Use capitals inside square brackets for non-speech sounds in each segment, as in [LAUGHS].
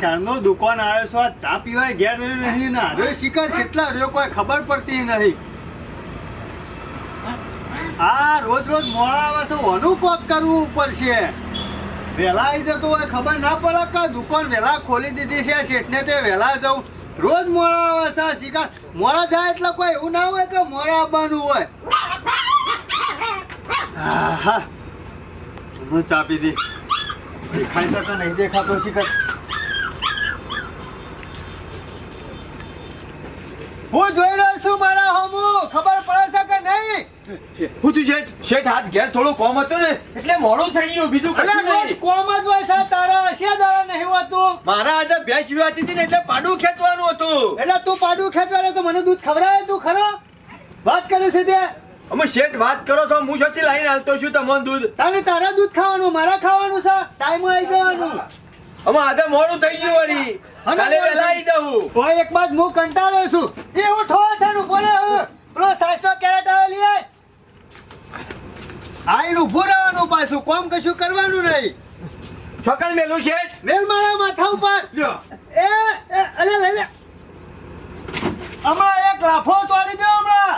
શાળનો દુકાન આવ્યો છો, આ ચા પીવાય ઘેર નહીં ના રે શિકાર કેટલા રહ્યો કોઈ ખબર પડતી નહીં. આ રોજ રોજ મોડા આવે છે, ઓનું કોક કરવું પડશે. વહેલા આવી જતો હોય, ખબર ના પડે કે દુકાન વહેલા ખોલી દીધી છે, શેઠને તે વહેલા જવું. રોજ મોડા આવે છે શિકાર. મોડા જાય એટલે કોઈ એવું ના હોય કે મોડા આવવાનું હોય. હા હા હું ચા પીધી. દેખાય છે કે નહીં દેખાતો શિકાર? હું જોઈ રહ્યો છું મારા હોમુ. ખબર પડે છે કે નહીં? હું તું શેઠ શેઠ હાથ ઘેર થોડું કોમ હતો ને એટલે મોડું થઈ ગયું બીજું કશું નહીં. કોમ જ હોય છે તારા છે દાડા નહીં હોતું? મારા આજે ભેંસ વિવાતી હતી ને એટલે પાડું ખેંચવાનું હતું. એટલે તું પાડું ખેંચવાનું તો મને દૂધ ખવડાવે તું ખરો? વાત કરે છે તે. અમે શેઠ વાત કરો છો હું શોથી લાઈને હાલતો છું તમને દૂધ. તારે તારા દૂધ ખાવાનું મારા ખાવાનું છે. ટાઈમ આવી જવાનું અમે આજે મોડું થઈ ગયું વળી. કાલે વેલા આવી જવું કોઈ એક બાદ હું કંટાળ્યો છું. એ હું થોડા થાનું બોલે હું. પેલો સાસનો કેરેટ આવે લઈ આઈને ઊભું રહેવાનું પાછું. કોમ કશું કરવાનું નહીં. છોકર મેલું શેઠ. મેલ મારા માથા ઉપર. એ એ, અલે લઈ લે. હમણાં એક લાફો તોડી દો હમણાં.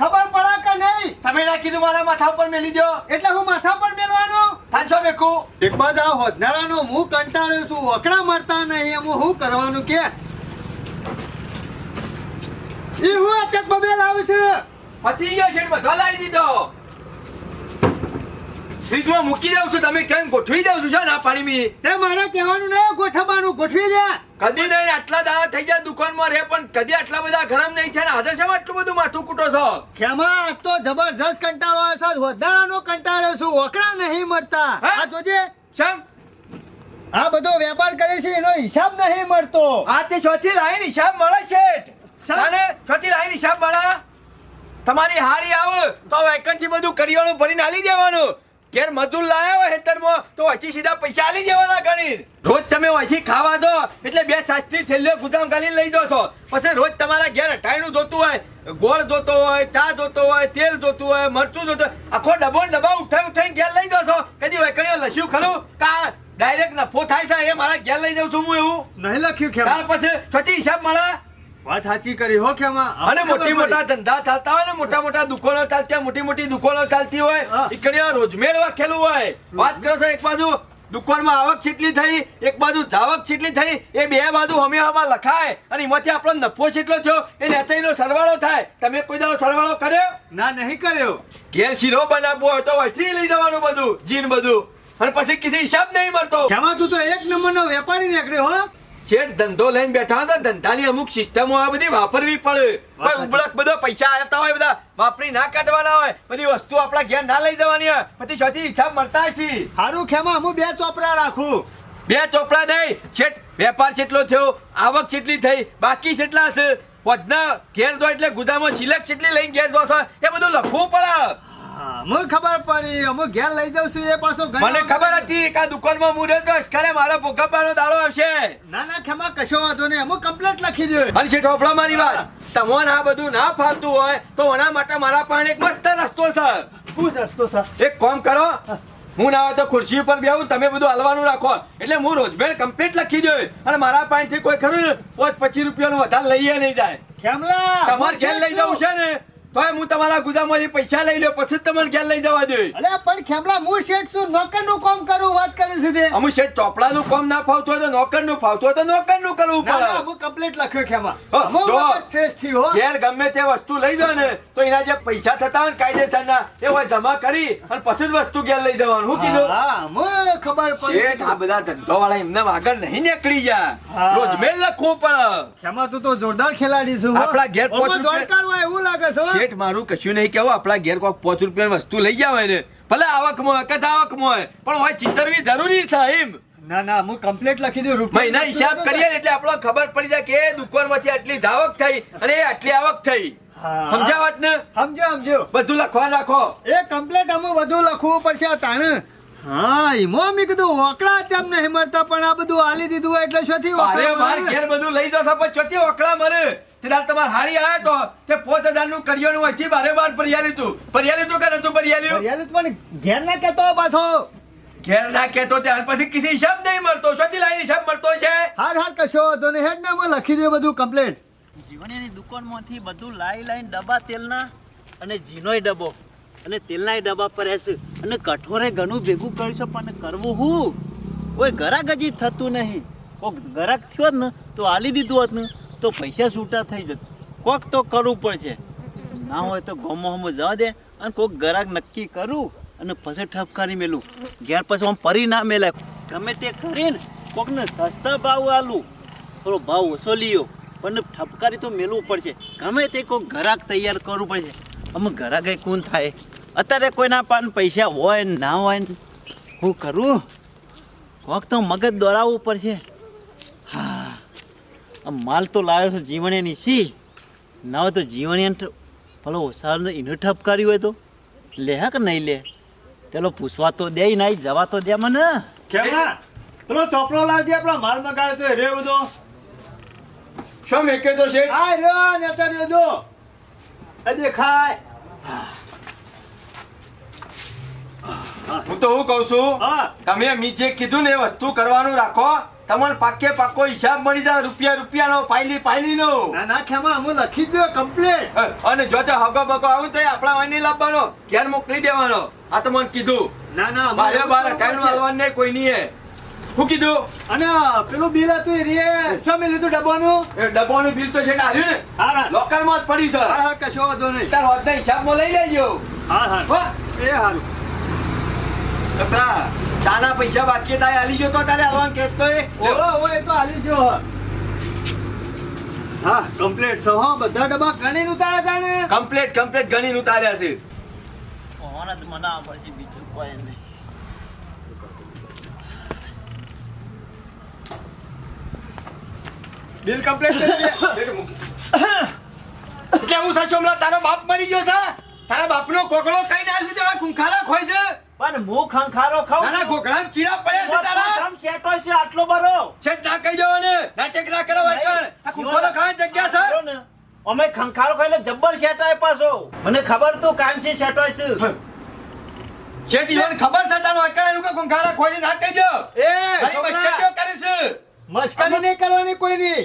ખબર પડે કે નહીં? તમે ના કીધું મારા માથા ઉપર મેલી દો એટલે હું માથા ઉપર મેલવાનું? થાનસો મેકું એક બાદ આ હોદનારાનો હું કંટાળ્યો છું વકડા મળતા નહીં એમ હું કરવાનું કે? એ હું અચક બબેલ આવે છે? પતી ગયો શેઠ બધો લાવી દીધો. ફ્રીજમાં મૂકી દઉં છું તમે કેમ ગોઠવી દઉં છું? છે ના પાણીમાં તે મારે કહેવાનું નહીં ગોઠવવાનું ગોઠવી દે. કદી નહીં આટલા દાડા થઈ જાય દુકાનમાં રહે પણ કદી આટલા બધા ગરમ નહીં થયા આજે શેમાં આટલું બધું માથું કૂટો છો? ખેમા તો જબરજસ્ત કંટાળો આવે છે. વધારાનો કંટાળો છું. ઓકડા નહીં મળતા? આ જોજે. ચમ આ બધો વેપાર કરે છે એનો હિસાબ નહીં મળતો. આ તે સોથી લાઈન હિસાબ મળે છે? અને સોથી લાઈન હિસાબ મળે? તમારી હારી આવે તો વેકન્સી બધું કરિયાણું ભરીને આલી દેવાનું. ઘેર મજૂર લાયા હોય હેતરમાં તો અહીંથી સીધા પૈસા આલી જવાના ગણી રોજ તમે અહીંથી ખાવા દો એટલે બે સાસ્તી છેલ્લો ગુદામ ગાલી લઈ દો છો પછી રોજ તમારા ઘેર અઠાયણું જોતું હોય ગોળ જોતો હોય ચા જોતો હોય તેલ જોતું હોય મરચું જોતું હોય આખો ડબો ડબ્બા ઉઠાઈ ઉઠાઈને ઘેર લઈ દો છો કદી વેકણીઓ લસ્યું ખરું? કા ડાયરેક્ટ નફો થાય છે એ મારા ઘેર લઈ જાઉં છું હું એવું? નહીં લખ્યું ખેમા પછી છતી હિસાબ મળે વાત સાચી કરી હો ખેમા અને મોટી મોટા ધંધા ચાલતા હોય ને મોટા મોટા દુકાનો ચાલતી હોય મોટી મોટી દુકાનો ચાલતી હોય હા. ઈકડીઓ રોજમેર વાખેલું હોય. વાત કરો છો એક બાજુ દુકાનમાં આવક કેટલી થઈ એક બાજુ જાવક કેટલી થઈ એ બે બાજુ હમે હમા લખાય અને એમાંથી આપણો નફો કેટલો થયો એ નેતાઈનો સરવાળો થાય. તમે કોઈ દાડો સરવાળો કર્યો? ના નહીં કર્યો. ઘેર શીરો બનાવવો હોય તો વૈથી લઈ જવાનું બધું જીન બધું. અને પછી કિસી હિસાબ નહીં મળતો. ખેમા તું તો એક નંબરનો વેપારી નીકળ્યો હો. શેઠ ધંધો લઈને બેઠા હતા ધંધાની અમુક સિસ્ટમો આ બધી વાપરવી પડે. ઉબળક બધો પૈસા આવતા હોય બધા વાપરી ના કાઢવાના હોય બધી વસ્તુ આપણા ઘેર ના લઈ જવાની હોય પછી છથી હિસાબ મળતા હશે. હારું ખેમા હું બે ચોપડા રાખું. બે ચોપડા નહીં શેઠ વેપાર કેટલો થયો આવક કેટલી થઈ બાકી કેટલા હશે. વધના ઘેર દો એટલે ગુદામાં સિલક કેટલી લઈને ઘેર દો એ બધું લખવું પડે. મને ખબર પડી. અમુક ઘેર લઈ જાઉં છું એ પાછો મને ખબર હતી કે દુકાનમાં મુહૂર્ત તો ખરે મારા ભૂકંપાનો દાડો આવશે. ના ના ખેમા કશો વાંધો નહીં. અમુક કમ્પ્લેટ લખી દે. અને છે ઢોપલા મારી વાત. તમને આ બધું ના ફાવતું હોય તો એના માટે મારા પાસે એક મસ્ત રસ્તો છે. શું સસ્તો છે? એક કામ કરો. હું. ના તો ખુરશી ઉપર બેહું તમે બધું હલવાનું રાખો. એટલે હું રોજબેર કમ્પ્લીટ લખી દઉં. અને મારા પાસેથી કોઈ ખરું ને પાંચ પચીસ રૂપિયાનો વધારે લઈએ નહીં જાય. તમારે ઘેર લઈ જવું છે ને? હું તમારા પૈસા લઈ લઉં પછી જ ઘેર લઈ જવા દે. અલે પણ ખેમલા હું શેઠ છું નોકરનું કામ કરું વાત કરે છે તે. અમુક શેઠ ચોપડાનું કામ ના ફાવતું તો નોકરનું ફાવતું હોય તો નોકરનું કરવું ના ના પડે અમુક કમ્પ્લેટ લખ્યો ખેમા. હા, અમુક જો. વખત સ્ટ્રેસથી હો. ઘેર ગમે તે વસ્તુ લઈ જાઓ ને તો એના જે પૈસા થતા હોય ને એ હોય જમા કરી અને પછી જ વસ્તુ ઘેર લઈ જવાનું. હું કીધું? હા ખબર ખબર શેઠ આ બધા ધંધો વાળા એમને આગળ નહીં નીકળી જાય. રોજ મેલ લખવું પડે. ખેમા તું તો જોરદાર ખેલાડી છું આપડા ઘેર હોય એવું લાગે છે. શેઠ મારું કશું નહીં કેવું આપણા ઘેર કોઈક પાંચ રૂપિયાની વસ્તુ લઈ જાવ ને ભલે આવકમાં હોય કે આવકમાં હોય પણ હોય ચિતરવી જરૂરી છે એમ. ના ના હું કમ્પ્લેટ લખી દઉં રૂપિયા મહિના હિસાબ કરીએ એટલે આપણો ખબર પડી જાય કે એ દુકાનમાંથી આટલી જાવક થઈ અને આટલી આવક થઈ. સમજ્યા વાત ને? સમજો સમજો બધું લખવા રાખો. એ કમ્પ્લેટ અમે બધું લખવું પડશે આ તાણે. હા એમાં મેં કીધું ઓકળા ચમ નહીં મળતા પણ આ બધું આલી દીધું હોય એટલે શોથી અરે માર ઘેર બધું લઈ જશો પણ ચોથી ઓકળા મરે તે દાડ તમારે હારી આવ્યા તો તે પોચ હજારનું કરિયાણું અહીંથી બારે બાર ભરિયા લીધું ભરિયા લીધું કે નતું ભરિયા લીધું ફરિયાદ પણ ઘેર ના કેતો પાછો. ઘેર ના કેતો ત્યાર પછી કિસી હિસાબ નહીં મળતો. સતી લાઈ હિસાબ મળતો છે. હાર હાર કશો તો ને હેડ ના લખી દઈએ બધું કમ્પ્લેટ જીવણીની દુકાનમાંથી બધું લાઈ લાઈન ડબ્બા તેલના અને જીનોય ડબ્બો. અને તેલનાય ડબ્બા પર છે અને કઠોરે ઘણું ભેગું કર્યું છે પણ કરવું હું? કોઈ ગરાક હજી થતું નહીં. કોક ગરાક થયો ને તો આલી દીધું હોત ને. તો પૈસા છૂટા થઈ જત. કોક તો કરવું પડશે. ના હોય તો ગમો હમો જવા દે અને કોક ગરાક નક્કી કરું અને પછી ઠપકારી મેલું. ઘેર પછી આમ પરી ના મેલાય. ગમે તે કરીને કોકને સસ્તા ભાવ આલું. થોડો ભાવ ઓછો લીયો. પણ ઠપકારી તો મેલવું પડશે. ગમે તે કોઈ ઘરાક તૈયાર કરવું પડશે. અમે ઘરાક કોણ થાય? અત્યારે કોઈના પાન પૈસા હોય ને હોય હું કરું? કોક તો મગજ દોરાવવું પડશે. આ માલ તો લાવ્યો છે જીવણીની સી ના હોય તો જીવણી પેલો ઓસાર એને ઠપકારી હોય તો. લે હા કે નહીં લે? પેલો પૂછવા તો દે નહીં જવા તો દે મને. કેમના? પેલો ચોપડો લાવજે આપણા માલ મગાડે તો રે બધો. શું મેકે તો છે આ રે નેતા રે જો એ દેખાય. હું તો હું કહું છું હા. તમે મી જે કીધું ને એ વસ્તુ કરવાનું રાખો. તમને પાકે પાકો હિસાબ મળી જાય રૂપિયા રૂપિયાનો પાયલી પાયલીનો. ના ના ખેમા અમે લખી દો કમ્પ્લીટ અને જો તો હગો બગો આવું તો આપણા વાયની લાવવાનો. ઘેર મોકલી દેવાનો. આ તો મને કીધું. ના ના અમારે બાર કરવું આવવાનું નહીં કોઈ નહીં હું કીધું? અને પેલું બિલ હતું એ રે છો મેં લીધું ડબ્બાનું? એ ડબ્બાનું બિલ તો છે ને આવ્યું ને હા હા. લોકરમાં જ પડ્યું છે. હા કશો વાંધો નહીં. તાર હોદના હિસાબમાં લઈ લેજો. હા હા. એ હારું. પેલા ચાના પૈસા બાકી તારે હાલી ગયો તો તારે હાલવાનું કહેતો એ ઓહો ઓહો એ તો હાલી ગયો. હે. હા કમ્પ્લેટ છો. હા બધા ડબ્બા ગણી ઉતાર્યા તારે ને? કમ્પ્લેટ કમ્પ્લેટ ગણીને ઉતાર્યા છે. ઓને જ મના પછી બીજું કોઈ નહીં. બિલ કમ્પ્લેટ કરી દે. [COUGHS] એટલે હું સાચો તારો બાપ મરી ગયો છે? તારા બાપનો કોકડો ખાઈ ના તેવા ખૂંખારા ખોય છે? પણ હું ખંખારો ખાઉં ના. ઘોઘરામાં ચીરા પડ્યા છે તારા. તમ શેટો છે આટલો બરો છેટ ના કહી દેવાને. નાટક ના કરો વાંચણ આ ખૂંખારો ખાવાની જગ્યા છે. અમે ખંખારો ખાઈ એટલે જબ્બર શેટાય પાછો. મને ખબર તું કામ છે શેટો છે. છેટ ઈવન ખબર છે તારો વાંચણ એનું કે ખંખારા ખોય ના કહી દો એ મસ્કરીઓ કરે છે. મસ્કરી નહીં કરવાની કોઈની.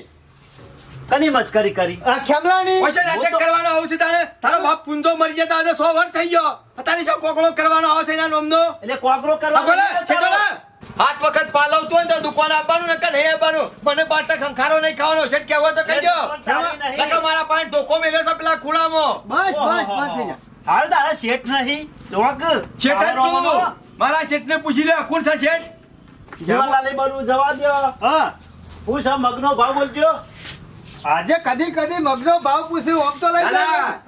કની મસ્કરી કરી આ ખેમલાની? ઓછે નાટક કરવાનો આવું છે તારે. તારો બાપ પુંજો મરી જતા આજે 100 વર્ષ થઈ ગયો. અત્યારે શું કોકરો કરવાનો આવે છે એના નોમનો? એટલે કોકરો કરવાનો આ બોલે, છે બોલે. હાથ વખત પાલવતો હોય તો દુકાન આપવાનું ને નહીં આપવાનું મને પાટા ખંખારો નહીં ખાવાનો. છે કેવો તો કહી દો દુકાન તારી નહીં. નકર મારા પાસે ધોકો મેલ્યો છે પેલા ખૂણામાં. બસ બસ બસ હાલ તારા શેઠ નહીં. જોક. શેઠ તું મારા શેઠને પૂછી લે કોણ છે શેઠ? જીવનલાલ એ બધું જવા દ્યો. હા. હું સા મગનો ભાવ બોલજો. આજે કદી કદી મગનો ભાવ પૂછ્યો આમ તો લઈ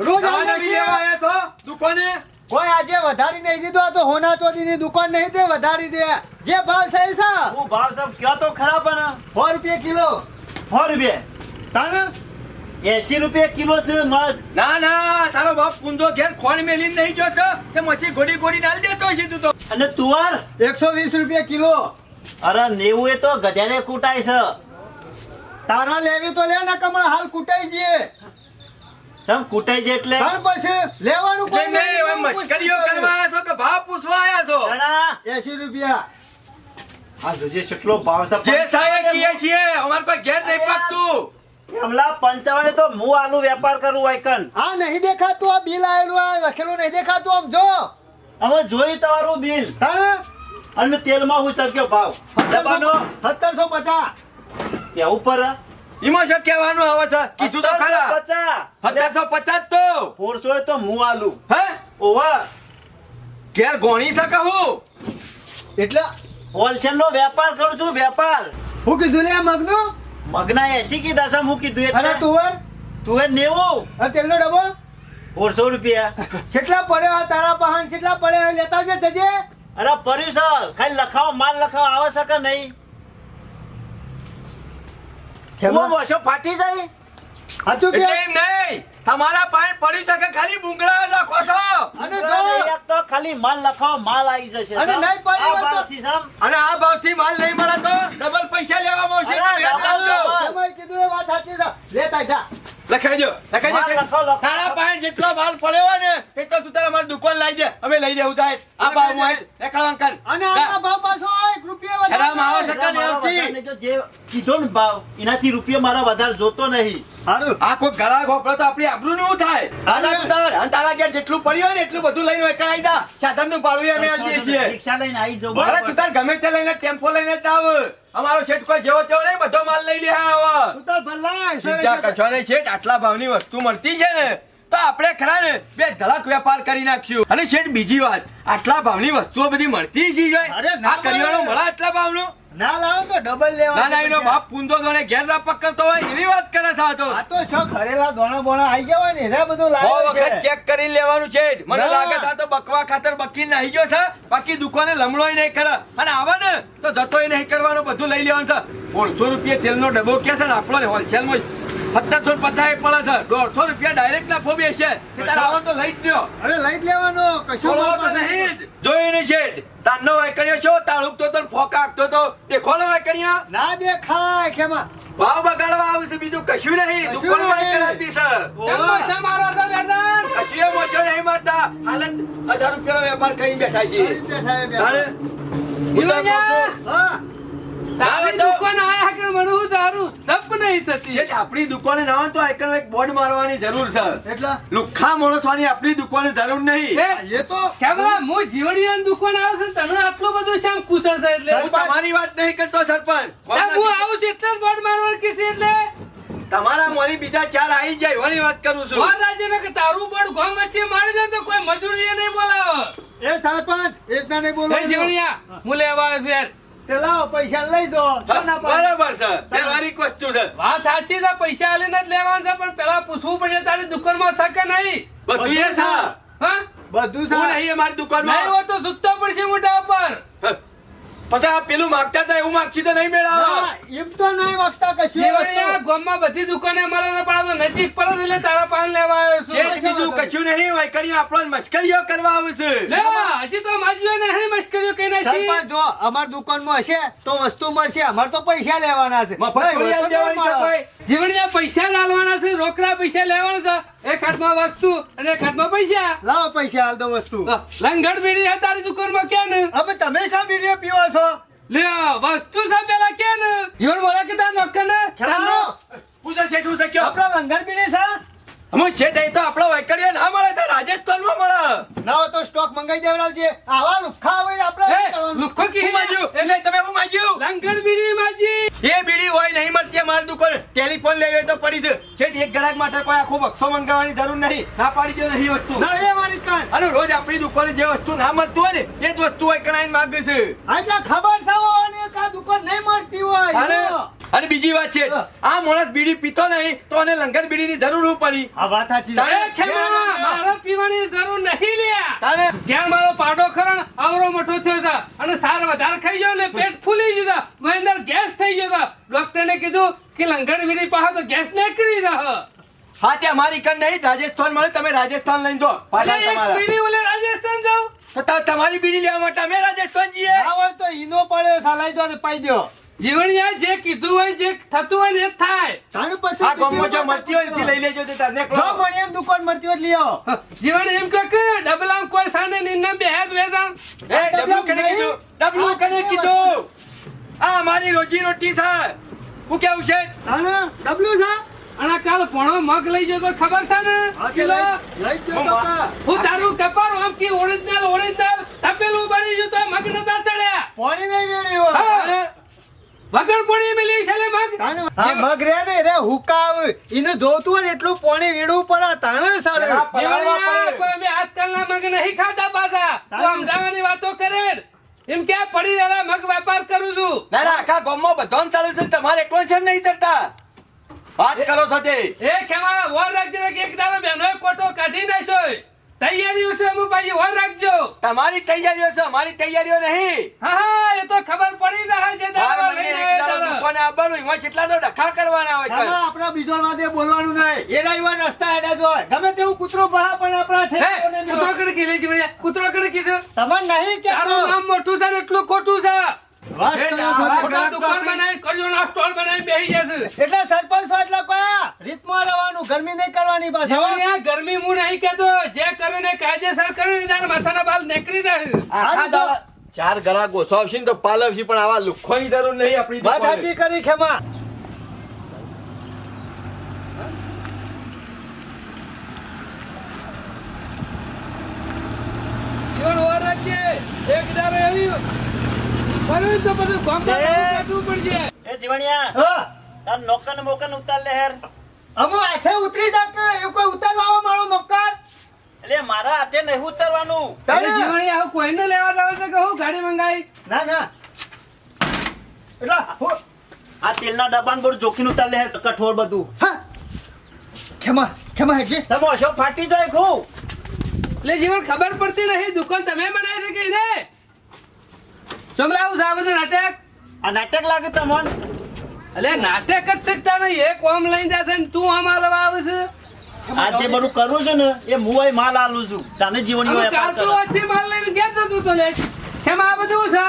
રોજ આવે છે. લેવા આવ્યા છો દુકાને? કોઈ આજે વધારી નહીં દીધો તો હોના ચોધીની દુકાન નહીં તે વધારી દે. જે ભાવ છે એ છે. હું ભાવ સાહેબ કયો તો ખરા પણ. સો રૂપિયા કિલો. સો રૂપિયા. તાણે? એસી રૂપિયા કિલો છે મગ ના ના તારો બાપ પૂંજો ઘેર ખોણ મેલીને નહીં જો છે. તે મચ્છી ગોડી ગોડી નાલ દેતો છે તું તો. અને તુવાર? એકસો વીસ રૂપિયા કિલો. અરે નેવું એ તો ગધેને કૂટાય છે. તારા લેવી તો લે ને કમળ હાલ કુટાઈ જઈએ સમ કુટાઈ છે એટલે? પણ પછી લેવાનું કોઈ નહીં, હવે મશ્કરીઓ કરવા આવ્યા છો કે ભાવ પૂછવા આવ્યા છો? જણા, 80 રૂપિયા. આ જોજે કેટલો ભાવ છે જે સાહેબ કીએ છીએ અમાર કોઈ ઘેર નહીં પાકતું હમલા પંચાવને તો હું આલુ વેપાર કરું વાયકન આ નહીં દેખાતું આ બિલ આયેલું આ લખેલું નહીં દેખાતું આમ જો. હવે જોઈ તમારું બિલ? અને તેલમાં હું શક્યો ભાવ. ડબ્બાનો? સત્તરસો પચાસ. ત્યાં ઉપર? એમાં શું કહેવાનું આવે છે? કીધું તો ખરા. સત્તરસો પચાસ. તો ફોરસો એ તો હું આલુ. હે? ઓવા. ઘેર ગોણી શકે હું? એટલે હોલસેલ નો વેપાર કરું છું વેપાર. હું કીધું લે મગનો? મગના એસી કીધા છે હું કીધું અને એટલે. તુવેર? તું એ નેવું. અને તેલનો ડબ્બો? ફોરસો રૂપિયા. [LAUGHS] કેટલા પડ્યો આ તારા પહાણ? કેટલા પડ્યા લેતા જે જજે. અરે પર્યું છે ખાલી લખાવો માલ લખાવો આવે શકે કે નહીં? હું મોશો ફાટી જાય? સાચું કે? નહીં. તમારા પાસે પડી શકે ખાલી બુંગળા નાખો છો. અને જો એક તો ખાલી માલ લખાવો માલ આવી જશે. અને નહીં પડી તો- અને આ ભાવથી માલ નહીં મળે તો ડબલ પૈસા રાખજો. ડબલ. તમે કીધું એ વાત સાચી છે. લેતા જા. લખાઈ દો લખાઈ માલ દો. લખાવો, લખાવો. તારા પાસે જેટલો માલ પડ્યો હોય ને એટલો તું તારા મારી દુકાન લઈ દે. અમે લઈ જવું થાય આ ભાવમાં દેખાડવાનું કર અને આ ભાવ પાછો એક રૂપિયા શરમ આવો સકા ને આવતી? જો જે કીધો ને ભાવ એનાથી રૂપિયો મારા વધારે જોતો નહીં. હારું આ કોઈ ઘરાક વાપરો તો આપણી આબરૂ નું થાય. દાદા તું તારા અને તારા ઘેર જેટલું પડ્યું હોય ને એટલું બધું લઈને વેચાઈ દા સાધનનું ભાડું અમે આલી છીએ. રિક્ષા લઈને આવી જાઉં. અરે તું તાર ગમે તે લઈને ટેમ્પો લઈને જ આવ. અમારો શેઠ કોઈ જેવો તેવો નહીં બધો માલ લઈ લે હવે તું તો ભલા સીધા સરસ. કચોને શેઠ આટલા ભાવની વસ્તુ મળતી છે ને તો આપણે ખરા ને બે ધડક વેપાર કરી નાખ્યું. અને શેઠ બીજી વાત આટલા ભાવની વસ્તુઓ બધી મળતી છે જોઈ. અરે આ કરિયાણો મળે. આટલા ભાવનું? ના લાવો તો ડબલ લેવા ના ના એનો બાપ પૂંદો દોણે ઘેર ના પકડતો હોય એવી વાત કરે છે તો. આ તો છો ખરેલા દોણા બોણા આઈ ગયા હોય ને એને બધું વખત ચેક કરી લેવાનું છે મને લાગે છે તો બકવા ખાતર બકીને નાહી ગયો છે. બાકી દુકાને લમણોય નહીં કરે. અને આવે ને તો જતોય નહીં કરવાનો બધું લઈ લેવાનું છે. ઓળસો રૂપિયા તેલનો ડબ્બો કે છે ને આપણો હોલસેલમાં સત્તરસો પચાસ પડે છે. દોઢસો રૂપિયા ડાયરેક્ટ બેસે કે તારે આવવાનું તો લઈ જ લ્યો. અરે લઈ જ લેવાનો. કશું તો નહીં. જ. જોઈને છે તારનો વાયકણિયો છો તાળુકતો તો ને ફોકા આપતો તો. દેખો ને વાયકણિયા ના દેખાય ખેમા ભાવ બગાડવા આવું છે બીજું કશું નહીં. દુકાન વાળી નહીં. મારો તો ઓવે. કશું એ મોચો નહીં મારતા હાલત હજાર રૂપિયાનો વેપાર કરીને બેઠા છીએ. કરી બેઠા છે બેઠા. તો હા. તારી દુકાન આયા કે મને તારું? સપ નહીં થતી. શેઠ, આપણી દુકાને ના હોય તો આઈકન એક બોર્ડ મારવાની જરૂર છે. એટલા? લુખ્ખા માણસોની આપણી દુકાને જરૂર નહીં. એ, એ તો કેવડા હું જીવડિયાની દુકાન આવું છું તને આટલું બધું શેમ કૂતર છે એટલે? હું તમારી વાત નહીં કરતો સરપંચ. હું આવું છું એટલે બોર્ડ મારવાનું કે એટલે? તમારા મોની બીજા ચાર આવી જાય એવાની વાત કરું છું. વાત આજે ને કે તારું બોર્ડ ગોમ વચ્ચે મારી જાય તો કોઈ મજૂરી નહીં બોલાવો. એ સરપંચ એકતા નહીં બોલો હું લેવા આવ્યો છું યાર. તે લાવો પૈસા લઈ દો ના બરાબર છે. વ્યવહારિક વસ્તુ છે? વાત સાચી છે પૈસા આલીને જ લેવાનું છે પણ પેલા પૂછવું પડશે તારી દુકાનમાં છે કે નહીં? બધું એ છે. હા? બધું છે. સારું નહીં અમારી નહીં દુકાનમાં. હોય તો ઝૂકતો પડશે મોઢા ઉપર. પછી આ પેલું માગતા હતા એવું તો નહીં મેળાવો. એમ તો નહીં વખતા કશું ગામમાં બધી દુકાને અમારે પડે તો નજીક પડે એટલે તારા પાન લેવા આવ્યો શેઠ બીજું કશું નહીં વાયકણી આપણને મશ્કરીઓ કરવા આવે છે. લે હજી તો માજીઓ નહીં મસ્કરીઓ કઈ નાખી સરપંચ જો અમાર દુકાનમાં હશે તો વસ્તુ મળશે. અમાર તો પૈસા લેવાના છે. જીવણિયા પૈસા લાવવાના છે રોકડા પૈસા લેવાના છે. એક હાથમાં વસ્તુ અને એક હાથમાં પૈસા. લાવો પૈસા હાલ દો વસ્તુ. લંગડ બીડી છે તારી દુકાનમાં ક્યાં ને હવે તમે શા બીડીઓ પીવો છો? લે વસ્તુ છે પેલા ક્યાં ને જીવણ બોલા કે તાર નોકર ને? પૂછે શેઠ હું કે આપણા લંગડ બીડી છે? હું શેઠ અહીં તો આપણો વાયકડીઓ ના મળે તો રાજસ્થાનમાં મળે. ના હોય તો સ્ટોક મંગાઈ દેવડાવજે આવા લુખા હોય આપણે? લુખો કી માજ્યું એટલે તમે હું માજ્યું લંગણ બીડી માજી. એ બીડી હોય નહીં મળતી મારી દુકાન. ટેલિફોન લેવી તો પડી છે. શેઠ એક ગ્રાહક માટે કોઈ આખો બક્ષો મંગાવવાની જરૂર નહીં. ના પાડી દે નહીં વસ્તુ. ના એ મારી કાન. અને રોજ આપણી દુકાને જે વસ્તુ ના મળતું હોય ને એ જ વસ્તુ હોય કરાઈને માંગે છે. આટલા ખબર છે અને કા દુકાન નહીં મળતી હોય. અને જો. બીજી વાત છે આ માણસ બીડી પીતો નહીં તો એને લંગર બીડીની જરૂર પડી. આ વાત સાચી મારે પીવાની જરૂર નહીં લ્યા તારે ત્યાં મારો પાડો ખરો આવરો મોટો થયો હતો અને સાર વધારે ખાઈ ગયો ને પેટ ફૂલી ગયું મારી અંદર ગેસ થઈ ગયો છે. ડોક્ટરને કીધું કે લંગર બીડી પાહો તો ગેસ નીકળી રહ્યો હા ત્યાં મારી કન નહીં રાજસ્થાન મળે તમે રાજસ્થાન લઈને જો પાછા અલે તમારા. બીડી ઓલે રાજસ્થાન જાઓ. તો તમારી બીડી લેવા માટે અમે રાજસ્થાન જઈએ. હોય તો ઈનો પડ્યો સલાઈ દો ને પાઈ દો જીવણિયા જે કીધું હોય જે થતું હોય ને એ થાય. તાણે પછી આ ગોમો જો મળતી હોય તે લઈ લેજો તે તને જો ને દુકાન મળતી હોય લ્યો. જીવણ એમ કે કે ડબલા કોઈ સાને નિન્ને બે હેડ વેદાન એ ડબલું કને કીધું? ડબલું કને કીધું? આ અમારી રોજી રોટી છે. હું કેવું છે? તાણે ડબલું છે? અને કાલ પોણો મગ લઈ જતો ખબર છે ને? હા, કિલો? લઈ- લઈ જ ગયો તો કા. હું તારું કપાર આમ કે ઓરિજિનલ ઓરિજિનલ તપેલું બની ગયું તો મગ નતા ચડ્યા. પોણી નહીં મેળ્યો વગર પોણી મેલી છે લે મગ. આ મગ રે ને રે હુકાવ. એને જોતું હોય એટલું પાણી વીડું પડે તાણે સર. હા. કોઈ અમે આજકાલના મગ નહીં ખાતા પાછા. તું સમજાવવાની વાતો કરે એમ કે આ પડી રહેલા મગ વેપાર કરું છું. ના ના આખા ગામમાં બધાને ચાલે છે તમારે એકલો છે નહીં ચડતા. વાત કરો છો તે એ ખેમા વર રાખજે એક દાડો બેનો કોટો કાઢી નાખ્યો તૈયારીઓ છે અમુ ભાઈ વર રાખજો. તમારી તૈયારીઓ છે અમારી તૈયારીઓ નહીં. હા હા એ તો ખબર પડી જાય જે દાડો લઈને. દુકાને આવવાનું એમાં કેટલા તો ડખા કરવાના હોય તમે આપણો આપણા બીજો માથે બોલવાનું નહીં. એ રવિવાર રસ્તા હેડે જો હોય. ગમે તેવું કૂતરો ભરા પણ આપણા નહીં કૂતરો કરી કીધું? કૂતરો કરી કીધું તમને નહીં તારું નામ મોટું છે એટલું ખોટું છે. વાત હે, કરો ના, છો વાત ખોટા. મોટા દુકાન બનાવી કરિયાણા સ્ટોલ બનાવી બેસી જશે. એટલે સરપંચ એટલે કયા રીતમાં રહેવાનું ગરમી નહીં કરવાની પાછા. ગરમી હું નહીં કહેતો જે કરે ને કાયદેસર કરે ને માથાના બાલ નીકળી જાય આખા હારું તો. દાડા ચાર ગળા ગોસો તો પાલવશે પણ આવા લુખવાની જરૂર નહીં આપણી વાત સાચી કરી ખેમા એક દાડો એવી ફરવું તો બધું ગામમાં કાઢવું પડશે. એ જીવણિયા હા. તાર નોકર મોકર ઉતાર લે હેર. અમુ હાથે ઉતરી જા કે એવું કોઈ ઉતારવા મારો નોકર? એટલે મારા હાથે નહીં ઉતારવાનું. તને- જીવણી આવું કોઈને લેવા જાવ તો કહું ગાડી મંગાઈ ના ના. એટલે હું- આ તેલના ડબ્બાને બધું જોખીને ઉતાર લે કઠોળ બધું. હા. ખેમા ખેમા હેજી તમે અશોક ફાટી જાય ખૂબ એટલે જીવન ખબર પડતી નહીં દુકાન તમે બનાવી શકી ને સમલાવું બધું નાટક? આ નાટક લાગે તમને? એટલે નાટક જ શીખતા નહીં. એક ઓમ લઈને જશે ને તું આમ આલવા આવે છે? આ જે બધું કરું છું ને એ હું અહીં માલ આલું છું. તને અમે વેપાર કાલ તો વચ્ચે માલ લઈને ગયા તા તું તો લે? કેમ આ બધું છે?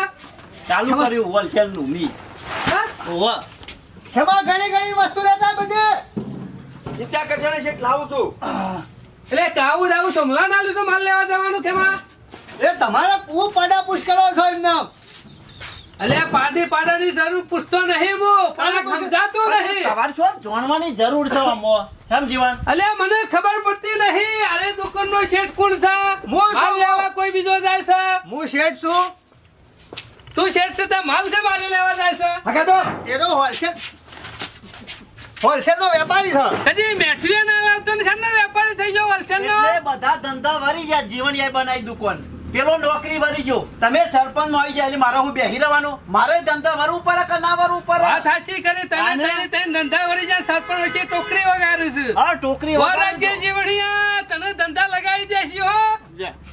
ચાલુ કર્યું હોલસેલનું મી હા? ખેમા ઘણી ઘણી વસ્તુ લેતા બધી. ચિંતા ને શેઠ લાવું છું. એટલે કાવું દાવું સમલા ના લીધું માલ લેવા જવાનું કેમાં એ તમારે પૂ પાડા પૂછ કરો છો એમને. એટલે પાડી પાડાની જરૂર પૂછતો નહીં હું પાડા પૂછ- નહીં. તમારે શું જાણવાની જરૂર છે આમાં કેમ જીવન? અલે મને ખબર પડતી નહીં. અરે દુકાન શેઠ કોણ છે? હું માલ લેવા કોઈ બીજો જાય છે? હું શેઠ છું તું શેઠ છે તે માલ છે માલ લેવા જાય છે? હકે તો એનો હોલસેલ હોલસેલ નો વેપારી છે. કદી મેઠવીએ ના લાવતો ને વેપારી થઈ ગયો હોલસેલ નો બધા ધંધા વરી ગયા જીવણીએ બનાવી દુકાન. પેલો નોકરી વરી ગયો તમે સરપંચ આવી જાય એટલે મારે હું બેહી રહેવાનું? મારે ધંધા વરવું પડે કે ના વરવું પડે વાત સાચી કરી તમે તને તને ધંધા વળી જાય સરપંચ વચ્ચે ટોકરી વગાડું છે. હા ટોકરી વરાજ્ય જીવણિયા તને ધંધા લગાવી દેશી હો.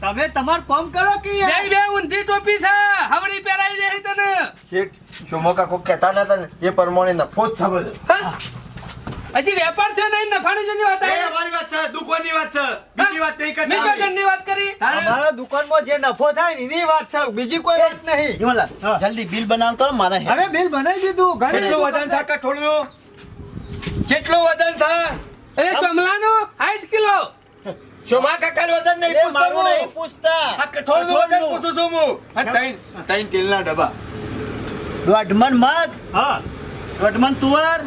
તમે તમાર કામ કરો કે બે બે ઊંધી ટોપી છે હવડી પહેરાઈ દેશી તને. શેઠ શોમો કાકો કહેતા ના તને એ પ્રમાણે નફો જ થયો હા? હજી વેપાર થયો નહીં નફાની જુદી વાત આવી. અમારી વાત છે દુકાનની વાત છે બીજી વાત નહીં મેં કરતા. જગનની વાત કરી. અમારા દુકાનમાં જે નફો થાય એની વાત છે બીજી કોઈ વાત નહીં. હિમલા જલ્દી બિલ બનાવ કરો મારે હવે બિલ બનાવી દીધું ઘણી કેટલું વજન છે કઠોળનું કેટલું વજન છે? એ સમલાનું સાઠ કિલો. શોમા કાકાનું વજન નહીં પૂછતો મારું નહીં પૂછતા. આ કઠોળનું વજન. પૂછું છું હું. આ ત્રણ ત્રણ તેલના ડબ્બા. દોઢમણ મગ હા. દોઢમણ તુવર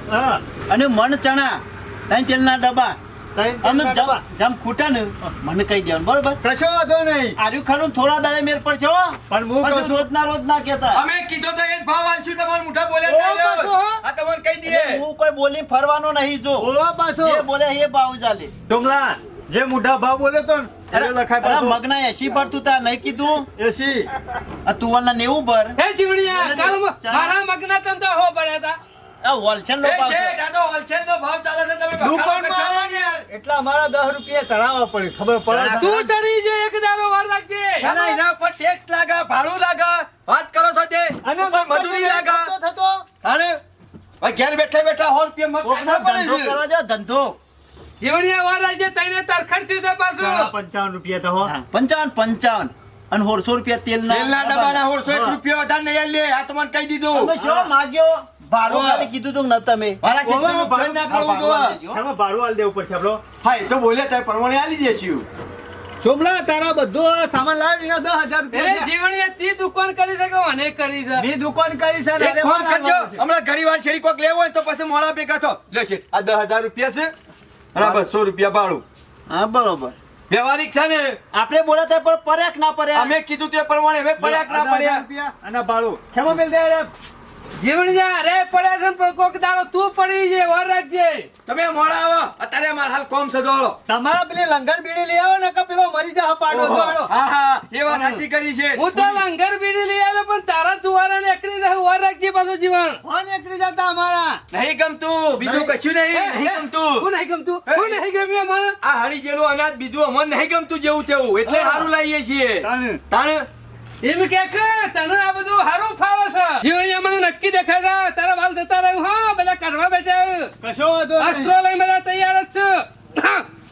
અને મણ ચણા. ત્રણ તેલના ડબ્બા. અમે જમ ડબ્બા. ખૂટા ને મને કહી દેવાનું બરોબર? કશો વાંધો નહીં. આર્યું ખરું થોડા દાડે મેર પડશે હો. પણ હું કહું રોજ ના રોજ ના કહેતા. અમે કીધો તો એ ભાવ આલશું તમારા મોઢા ઓ, બોલ્યા જ નહીં પાછો, રહ્યો. હા? આ તમને કહી દઈએ. હું કોઈ બોલી ફરવાનો નહીં જો ઓવા પાછો. જે બોલે એ ભાવ ચાલે. ડુંગલા જે મોઢા ભાવ બોલે તો ને. મગના એસી ભરતું તા નહીં કીધું? એસી આ તુવરના નેવું. મારા મગના તને તો હો પડ્યા હતા હોલસેલ નો ભાવ છે. શેઠ, આ તો wholesale નો ભાવ ચાલે છે તમે બખાડો દુકાનમાં કરશો આવે ને યાર, એટલા અમારા દસ રૂપિયા ચડાવવા પડે ખબર પડે તું. ચડી જે એક દાડો વાર રાખજે. એના એના ટેક્સ લાગે ભાડું લાગે. વાત કરો છો તે અને મજૂરી લાગે. થતો. થતો ઘેર બેઠા બેઠા સો રૂપિયા મગ કોકનો કાઢવા પડે ધંધો કરવા જાઓ, ધંધો. જીવણિયા વાર રાખજે તઈને તરખડ થયું તો પાછું. પંચાવન રૂપિયા તો હો. પંચાવન પંચાવન. અને સોળસો રૂપિયા તેલના તેલના ડબ્બાના. હોરસો એક હા. રૂપિયા વધારે નહીં આલે. આ કહી દીધું. તમે શું માગ્યો? ભાડું ખાલી કીધું તું ન તમે. મારા શેઠને ઓવે, ના પડવું જોઈએ. આલી દેજો. એમાં દેવું પડશે આપણો. હા એ તો બોલે તારે પ્રમાણે આલી દેશું સોમલા તારા બધો સામાન લાવી એના દસ હજાર રૂપિયા જીવણિયા તી દુકાન કરી શકે મને કરી છે? મેં દુકાન કરી છે ને ફોન કરજો? હમણાં ઘણી વાર શેરી કોક લેવો હોય તો પછી મોડા ભેગા છો લે શેઠ આ દસ હજાર રૂપિયા છે. અને બસો રૂપિયા ભાડું. હા બરોબર. વ્યવહારિક છે ને? આપણે બોલાતા પણ પર્યાક ના પર્યા અમે કીધું તે પ્રમાણે હવે પડ્યા ના રૂપિયા અને ભાડું. ખેમા મેલ દે રે રે પડ્યા છે પણ કોક દાડો તું પડી જે વાર રાખજે. તમે મોડા આવો અત્યારે મારા હાલ કોમ છે તમારા પેલી લંગર બીડી લઈ આવો ને કે પેલો મરી જા પાડો ઓહો. હા હા એ વાત સાચી કરી છે. હું તો લંગર બીડી લઈ આવ્યો પણ તારા દુવારા ને એકડી રહે વાર રાખજે પાછું જીવણ. ફોન એકરી જતા અમારા? નહીં ગમતું બીજું. કશું નહીં નહીં ગમતું. હું નહીં ગમતું હું. નહીં ગમ્યું મને આ હળી જેલું અનાજ બીજું અમને નહીં ગમતું જેવું તેવું એટલે સારું લાવીએ છીએ. તાણે. તાણ? એમ કે કે તને આ બધું સારું ફાવે છે. જીવણિયા મને નક્કી દેખાય છે તારા વાલ જતા રહ્યું હા બધા કરવા બેઠા કશો વાંધો અસ્ત્રો લઈ બધા તૈયાર જ છે.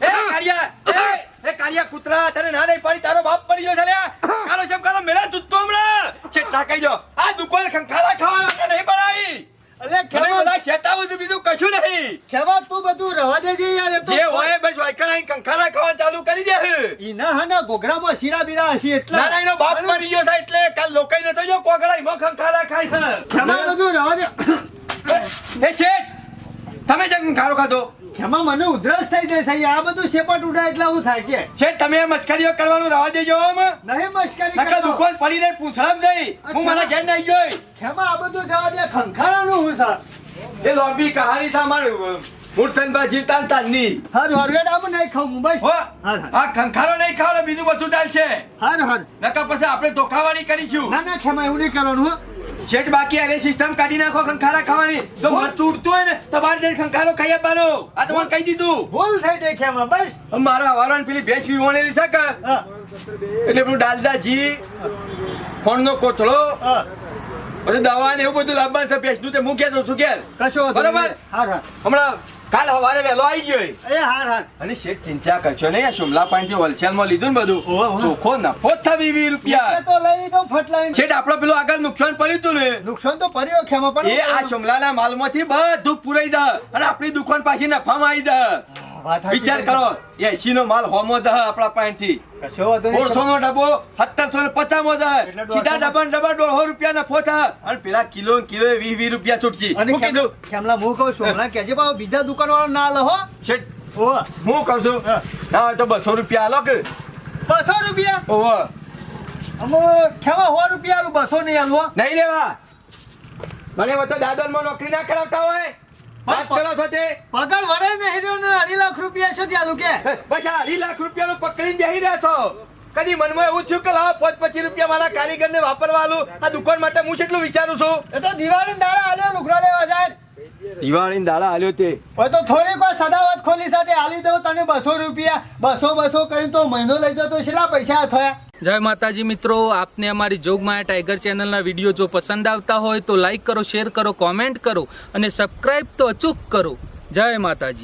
એ કાળિયા એ એ કાળિયા કૂતરા તને ના નહીં પાડી તારો બાપ પડી ગયો છે લ્યા. કાલો શેમ કાલો મેળા દૂધ તો હમણાં. ના કહી દો આ દુકાન ખંખાલા ખાવા માટે નહીં બનાવી બીજું કશું નહીં. ખેમા તું બધું રવા દેજે યાર જે હોય બસ વાયકણ કંખાલા ખાવા ચાલુ કરી દે ઈના હાના ઘોઘરામાં શીરા બીરા હશે એટલે. ના ના એનો બાપ મરી ગયો છે એટલે કાલ લોકાઈ નતો જો કોગળા એમાં ખંખારા ખાય છે. ખેમા બધું રવા દે. એ શેઠ તમે જેમ ખારો ખાધો. ખેમા મને ઉધરસ થઈ જાય આ બધું શેપટ ઉડાય એટલે હું થાય કે. છે તમે મસ્કરીઓ કરવાનું રહેવા દેજો આમ. નહીં મસ્કરી નકર દુકાન પડી રહી પૂછડામ જઈ. હું મારા ઘેર નહીં ગયો. ખેમા આ બધું જવા દે ખંખારાનું હું સર. એ લોબી કહાની છે અમારું. મૂર્તનબા જીવતા ને તાલની હારું હારું આમ નહીં ખાવું બસ. હો. આ ખંખારો નહીં ખાવ બીજું બધું ચાલશે. હારું હારું. નકર પછી આપણે ધોખાવાળી કરીશું. ના ના ખેમા એવું નહીં કરવાનું હો. શેઠ બાકી આવે સિસ્ટમ કાઢી નાખો ખંખારા ખાવાની. જો મન તૂટતું હોય ને તો બહાર જઈને ખંખારો ખાઈ આપવાનો. આ તમને કહી દીધું. ભૂલ થઈ ખેમા બસ. મારા વારણ પેલી ભેંસ વિવણેલી છે કે? એટલે પેલું ડાલડા ઘી ફોનનો કોથળો. પછી દવા ને એવું બધું લાવવાનું છે ભેંસનું. તે મૂક્યા દઉં છું ઘેર કશો બરાબર? હમણાં કાલ સવારે વહેલો આવી ગયો એ. હાર હાર. અને શેઠ ચિંતા કરશો નહીં આ થી પાણીથી હોલસેલમાં લીધું ને બધું. ચોખ્ખો નફો જ થાય વીસ રૂપિયા. તો લઈ દો ફટલાઈ શેઠ આપણો પેલું આગળ નુકસાન પડ્યું હતું ને. નુકસાન તો પડ્યો ખેમા પણ એ આ શુમલાના માલમાંથી બધું પુરાઈ દે અને આપણી દુકાન પાછી નફામાં આવી દે. વિચાર કરો. એસી નો માલ હોમો દહ આપણા પાણીથી થી સોળસો નો ડબ્બો સત્તરસો ને પચાસમાં દહ સીધા ડબ્બા ડબ્બા દોઢસો રૂપિયા નફો થાય અને પેલા કિલો કિલો વીસ વીસ રૂપિયા છૂટકી મૂકી દઉં. કેમલા હું કહું છું હમણાં કહેજે બાબા બીજા દુકાન વાળા ના લહો હો. શેઠ. હું કહું છું. ના હોય તો બસો રૂપિયા આલો કે? બસો રૂપિયા? ઓહો અમો ખેમા સો રૂપિયા આલું બસો નહીં આલું હો. નહીં લેવા. મને તો દાદરમાં નોકરી ના કરાવતા હોય. વાત કરો છો તે વડે નહીં ને અઢી લાખ રૂપિયા છે આલું કે બસ અઢી લાખ રૂપિયાનું પકડીને બેસી રહ્યા છો. કદી મનમાં એવું થયું કે લાવો પાંચ પચીસ રૂપિયા મારા કારીગરને વાપરવાનું આ દુકાન માટે હું કેટલું વિચારું છું? એ તો દિવાળી દાડા આલ્યો લુગડા લેવા જાય. દિવાળી દાડા હાલ્યો તે. હવે તો થોડીક વાર સદાવત ખોલી સાથે હાલી દઉં તને બસો રૂપિયા. બસો બસો કરી તો મહિનો લઈ જતો તો કેટલા પૈસા થયા. જય માતાજી મિત્રો આપને અમારી જોગમાયા ટાઈગર ચેનલના વીડિયો જો પસંદ આવતા હોય તો લાઈક કરો શેર કરો કોમેન્ટ કરો અને સબસ્ક્રાઈબ તો અચૂક કરો. જય માતાજી.